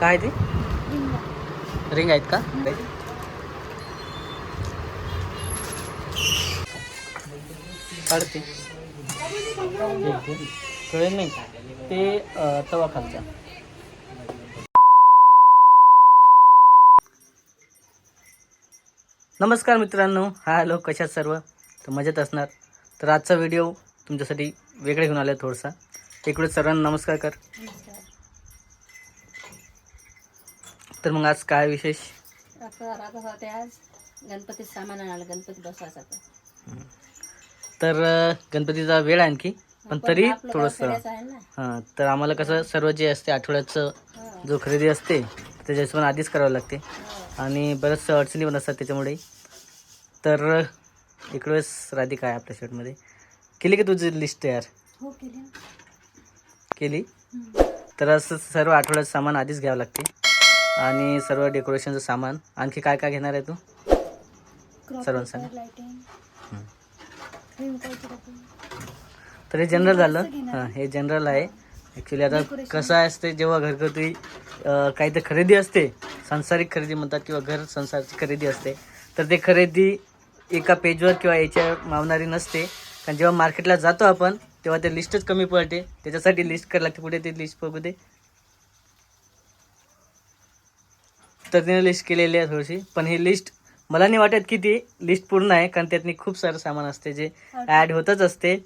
काय ते? रिंग आहेत का? काढते. कळेल नाही ते तवा खालचा नमस्कार मित्रांनो. हा हॅलो कशात सर्व? तर मजेत असणार. तर आजचा व्हिडिओ तुमच्यासाठी वेगळे घेऊन आला थोडासा. इकडे सर्वांना नमस्कार कर. तर मग आज काय विशेष होते आज गणपती सामान आणायला गणपती बसवायचा. तर गणपतीचा वेळ आहे आणखी पण तरी थोडंसं हां तर आम्हाला कसं सर्व जे असते आठवड्याचं. जो खरेदी असते त्याच्या हिशोबाने आधीच करावं लागते. आणि बऱ्याच अडचणी पण असतात त्याच्यामुळे तर इकडे वेळेस राधिका आहे आपल्या शर्टमध्ये केली की तुझी लिस्ट तयार हो केली. केली. तर असं सर्व आठवड्याचं सामान आधीच घ्यावं लागते आणि सर्व डेकोरेशनचं सामान. आणखी काय काय घेणार आहे तू? डब्बे. तर हे जनरल झालं? हां हे जनरल आहे. ॲक्च्युली आता. कसं असते जेव्हा घरगुती काही तर खरेदी असते सांसारिक खरेदी म्हणतात किंवा घर संसारची खरेदी असते तर ते खरेदी एका पेजवर किंवा याच्या मावणारी नसते. कारण जेव्हा मार्केटला जातो आपण तेव्हा ते लिस्टच कमी पडते. त्याच्यासाठी लिस्ट करायला लागते. कुठे ते लिस्ट बघू दे. तर तिने लिस्ट केलेली आहे थोडीशी. पण ही लिस्ट मला नाही वाटत की ती लिस्ट पूर्ण आहे कारण त्यातनी खूप सारं सामान असते जे ॲड होतच असते.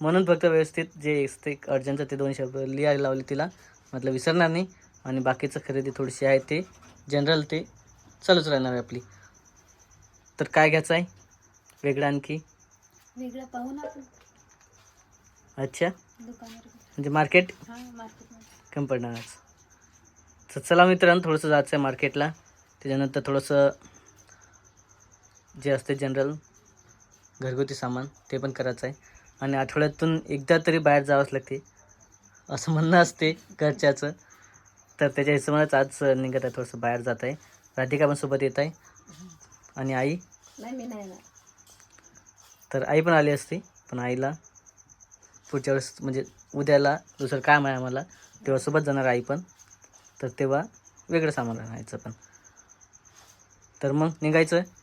म्हणून फक्त व्यवस्थित जे असते अर्जंटचं ते दोन शब्द लिहायला लावले तिला. म्हटलं विसरणार नाही. आणि बाकीचं खरेदी थोडीशी आहे ते. जनरल ते चालूच राहणार आहे आपली. तर काय घ्यायचं आहे? वेगळं आणखी? वेगळं पाहू ना आपण. अच्छा. दुकानावर. म्हणजे मार्केट हा मार्केटमध्ये तर चला मित्रांनो थोडंसं जायचं आहे मार्केटला. त्याच्यानंतर थोडंसं जे असते जनरल घरगुती सामान ते पण करायचं आहे. आणि आठवड्यातून एकदा तरी बाहेर जावंच लागते. असं म्हणणं असते घरच्याचं. तर त्याच्या हिशोबानेच आज निघत आहे थोडंसं बाहेर जात आहे. राधिका पण सोबत येत आहे. आणि आई? नाही मी नाही तर आई पण आली असती पण आईला पुढच्या वेळेस म्हणजे उद्याला दुसरं काम आहे आम्हाला. तेव्हा सोबत जाणार आई पण. तर तेव्हा वेगळं सामान आणायचं पण. तर मग निघायचं? आहे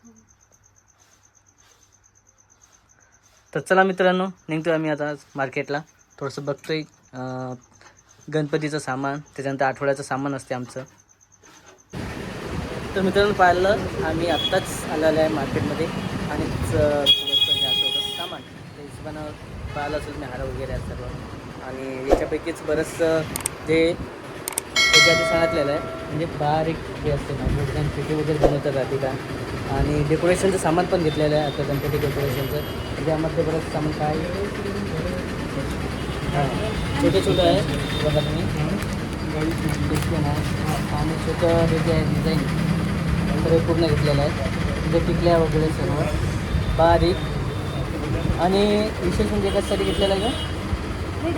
तर चला मित्रांनो निघतो आम्ही आता मार्केटला थोडंसं बघतोय आहे गणपतीचं सामान त्याच्यानंतर आठवड्याचं सामान असते आमचं. तर मित्रांनो पाहिलं आम्ही आत्ताच आलेलं आहे मार्केटमध्ये आणि थोडंसं सामान. त्या हिशोबानं पाहिलं असेल मी हार वगैरे आहेत सर्व. आणि याच्यापैकीच बरंचसं जे त्याच्या आधी सांगितलेलं आहे म्हणजे बारीक जे असते ना मोठ्या पेटी वगैरे बनवतात राधिका आणि डेकोरेशनचं सामान पण घेतलेलं आहे आता गणपती डेकोरेशनचं त्यामध्ये बरंच सामान काय? हां छोटे छोटं आहे बघा तुम्ही. आणि छोटं हे जे आहे डिझाईन हे पूर्ण घेतलेलं आहे. म्हणजे टिकल्या वगैरे सर्व बारीक. आणि विशेष म्हणजे कशासाठी घेतलेलं आहे का हे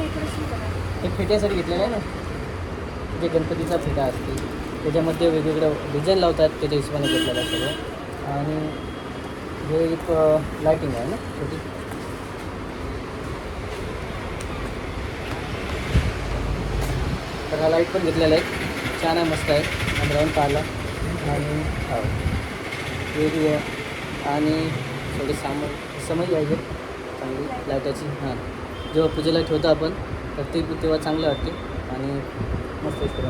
हे फेट्यासाठी घेतलेलं आहे ना? जे गणपतीचा फेटा असते त्याच्यामध्ये वेगवेगळं डिझाईन लावतात त्याच्या हिशोबाने घेतलेलं सगळं. आणि हे एक लायटिंग आहे ना छोटी. तर हा लाइट पण घेतलेला आहे. छान आहे मस्त आहे. आम्ही राहून पाहिला. आणि हो. वेगळी आहे. आणि थोडी सामान समज आहे. चांगली लाईटाची हां. जेव्हा पूजेला ठेवतो आपण तर ते तेव्हा चांगलं वाटते. आणि मस्त दिसते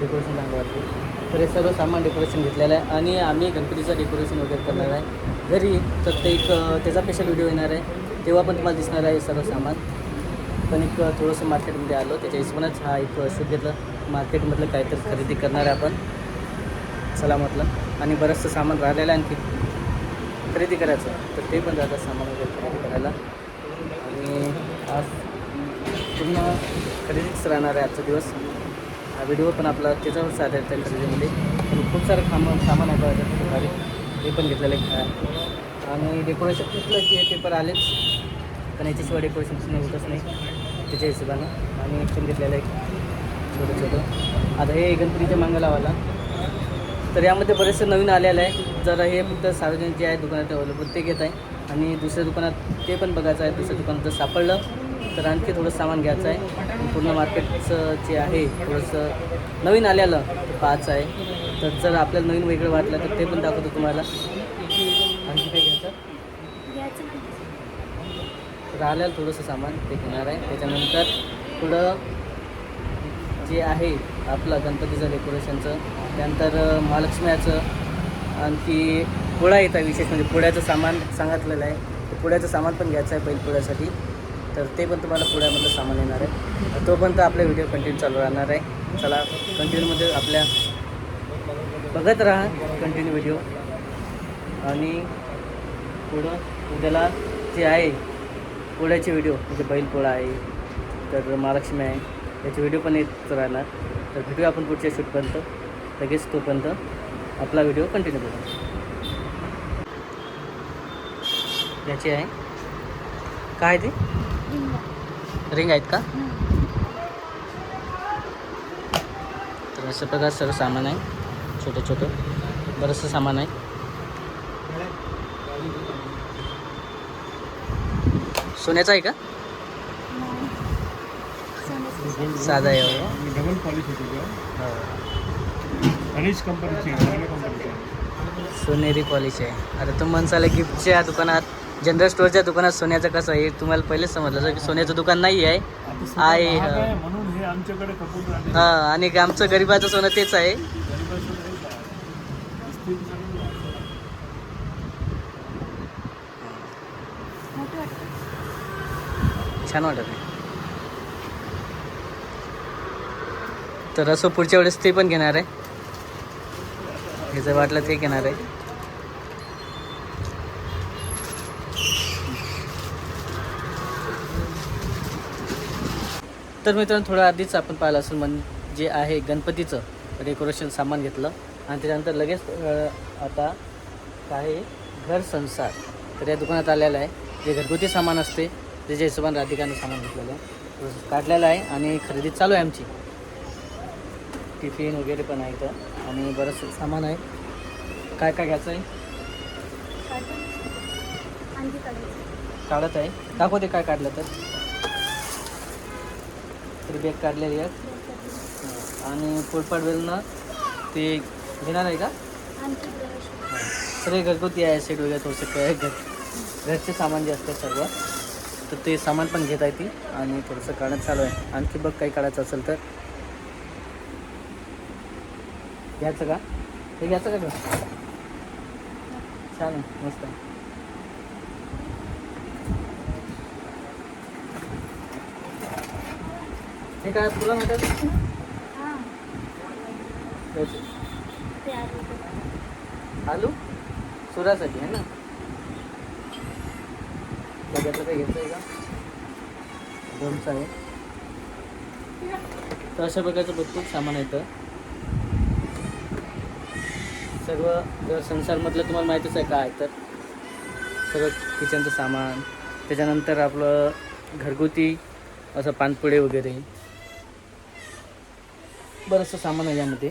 डेकोरेशन चांगलं वाटते तर हे सर्व सामान डेकोरेशन घेतलेलं आहे आणि आम्ही गणपतीचं डेकोरेशन वगैरे करणार आहे. घरी तर ते एक त्याचा स्पेशल व्हिडिओ येणार आहे. तेव्हा पण तुम्हाला दिसणार आहे हे सर्व सामान. पण एक थोडंसं मार्केटमध्ये आलो. त्याच्या हिशोबानंच हा एक शूट घेतलं. मार्केटमधलं काहीतरी खरेदी करणार आहे आपण. चला म्हटलं. आणि बरंचसं सामान राहिलेलं आहे आणखी. खरेदी करायचं. तर ते पण जातं सामान वगैरे खरेदी करायला. आणि आज पुन्हा खरेदीच राहणार आहे आजचा दिवस. हा व्हिडिओ पण आपला त्याच्यावरच आहे त्या खरेदीमध्ये. आणि खूप सारं खामा सामान आहे बघा ते पण घेतलेलं आहे. आणि डेकोरेशन कुठलं की पेपर आलेच. पण याच्याशिवाय डेकोरेशन नाही होतच नाही. त्याच्या हिशोबानं. आणि एक पण घेतलेलं आहे. छोटं छोटं. आता हे गणपतीच्या मंगलावाला तर यामध्ये बरेचसे नवीन आलेलं आहे. जरा हे फक्त सार्वजनिक जे आहे दुकानात अवेलेबल ते घेत आहे. आणि दुसऱ्या दुकानात ते पण बघायचं आहे. दुसऱ्या दुकानात जर सापडलं तर आणखी थोडं सामान घ्यायचं आहे. पूर्ण मार्केटचं जे आहे थोडंसं नवीन आलेलं पाहायचं आहे. तर जर आपल्याला नवीन वेगळं वाटलं तर ते पण दाखवतो तुम्हाला. आणखी काय घ्यायचं? तर आल्याला थोडंसं सामान ते घेणार आहे. त्याच्यानंतर पुढं जे आहे आपलं गणपतीचं डेकोरेशनचं त्यानंतर महालक्ष्म्याचं आणखी पोळा येत आहे विशेष म्हणजे पोळ्याचं सामान सांगितलेलं आहे. पुळ्याचं पोळ्याचं सामान पण घ्यायचं आहे बैलपोळ्यासाठी. तर ते पण तुम्हाला पुण्यामधलं सामान येणार आहे. तर तोपर्यंत आपला व्हिडिओ कंटिन्यू चालू राहणार आहे. चला कंटिन्यूमध्ये आपल्या बघत राहा कंटिन्यू व्हिडिओ आणि पुढं उद्याला जे आहे पोळ्याचे व्हिडिओ म्हणजे बैलपोळा आहे तर महालक्ष्मी आहे याचे व्हिडिओ पण येत राहणार. तर भेटूया आपण पुढच्या शूटपर्यंत लगेच तोपर्यंत आपला व्हिडिओ कंटिन्यू करू याची आहे काय ते? रिंग आहेत का? तर अशा प्रकार सर्व सामान आहे. छोटं छोटं. बरंचसं सामान आहे. सोन्याचं आहे का? साधा आहे. डबल पॉलिश होती हो. कंपनीची सोनेरी पॉलिश आहे. आता तुम्ही म्हणसाल गिफ्टच्या दुकानात जनरल स्टोअरच्या दुकानात सोन्याचं कसं आहे तुम्हाला पहिलेच समजलं की सोन्याचं दुकान नाही आहे. आहे, हा. आणि आमचं गरिबाचं सोनं तेच आहे. छान वाटत आहे तर असं पुढच्या वेळेस ते पण घेणार आहे. हे जर वाटलं ते घेणार आहे. तर मित्रांनो थोडं आधीच आपण पाहिलं असेल म्हणजे आहे गणपतीचं डेकोरेशन सामान घेतलं. आणि त्याच्यानंतर लगेच आता काय आहे? घर संसार. तर या दुकानात आलेलं आहे. जे घरगुती सामान असते त्याच्या हिशोबाने राधिकानं सामान घेतलेलं आहे. काढलेलं आहे आणि खरेदी चालू आहे आमची. टिफिन वगैरे पण आहे इथं. आणि बरंचसं सामान आहे. काय काय घ्यायचं आहे? काढत आहे. दाखवते काय काढलं तर. तरी बॅग काढलेली आहे आणि पोटपाट वेलनं ते घेणार आहे का? सगळे घरगुती आहे सेट वगैरे थोडंसं काय घर घरचे सामान जे असते सर्व तर ते सामान पण घेत आहे ती आणि थोडंसं काढत चालू आहे. आणखी बघ काही काढायचं असेल तर. घ्यायचं का? हे घ्यायचं का गं? छान मस्त. आहे हे काय तुला माहिती आलू सुरासाठी आहे ना? बघायचं काय आहे का? दोनचं आहे. तर अशा प्रकारचं भरपूर सामान येतं सर्व संसारमधलं तुम्हाला माहितीच आहे काय तर. सगळं किचनचं सामान. त्याच्यानंतर आपलं घरगुती असं पानपुडे वगैरे. बरंचसं सामान आहे यामध्ये.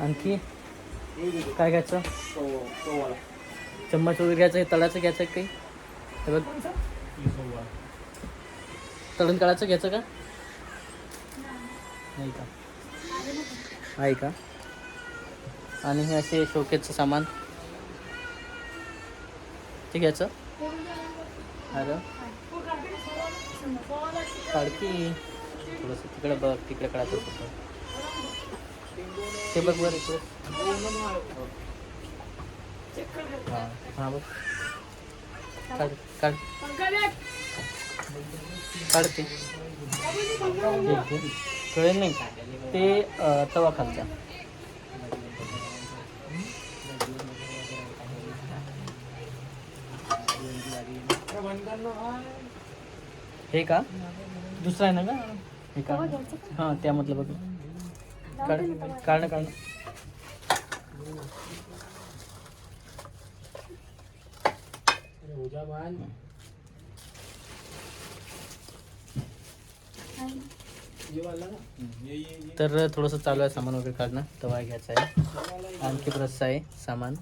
आणखी काय घ्यायचं? चम्मच वगैरे घ्यायचं आहे तळाचं घ्यायचं काही? हे बघ. तळण काळाचं घ्यायचं का? नाही का? आहे का? आणि हे असे शोकेचं सामान. ते घ्यायचं? अरे. काढकी थोडंसं तिकडे बघ तिकडे काढायचं होतं ते बघ बरं इकडे. हां हां बघ. काढ काढ. काढते. कळेल नाही ते अं, तवा खालचा हे का? दुसरा आहे ना का? हे का? हां त्यामधलं बघ. काढ काढणं काढणं तर थोडंसं चालू आहे सामान वगैरे काढणं. तवा घ्यायचा आहे. आणखी ब्रश आहे सामान.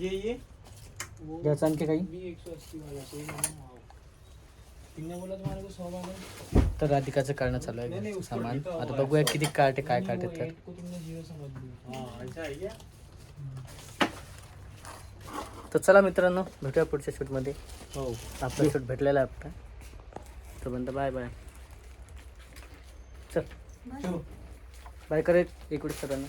ये ये. घ्यायचं आणखी काही तर राधिकाचं करणं चालू आहे सामान. आता भेटा बघूया किती कार्ट आहे काय कार्ट आहे तर. हाँ है क्या तर चला मित्रांनो भेटूया पुढच्या शूटमध्ये. हो. आपला शूट भेटलेला आहे आपला. तोपर्यंत बाय बाय चल. बाय करे एक वेळेस सर्वांना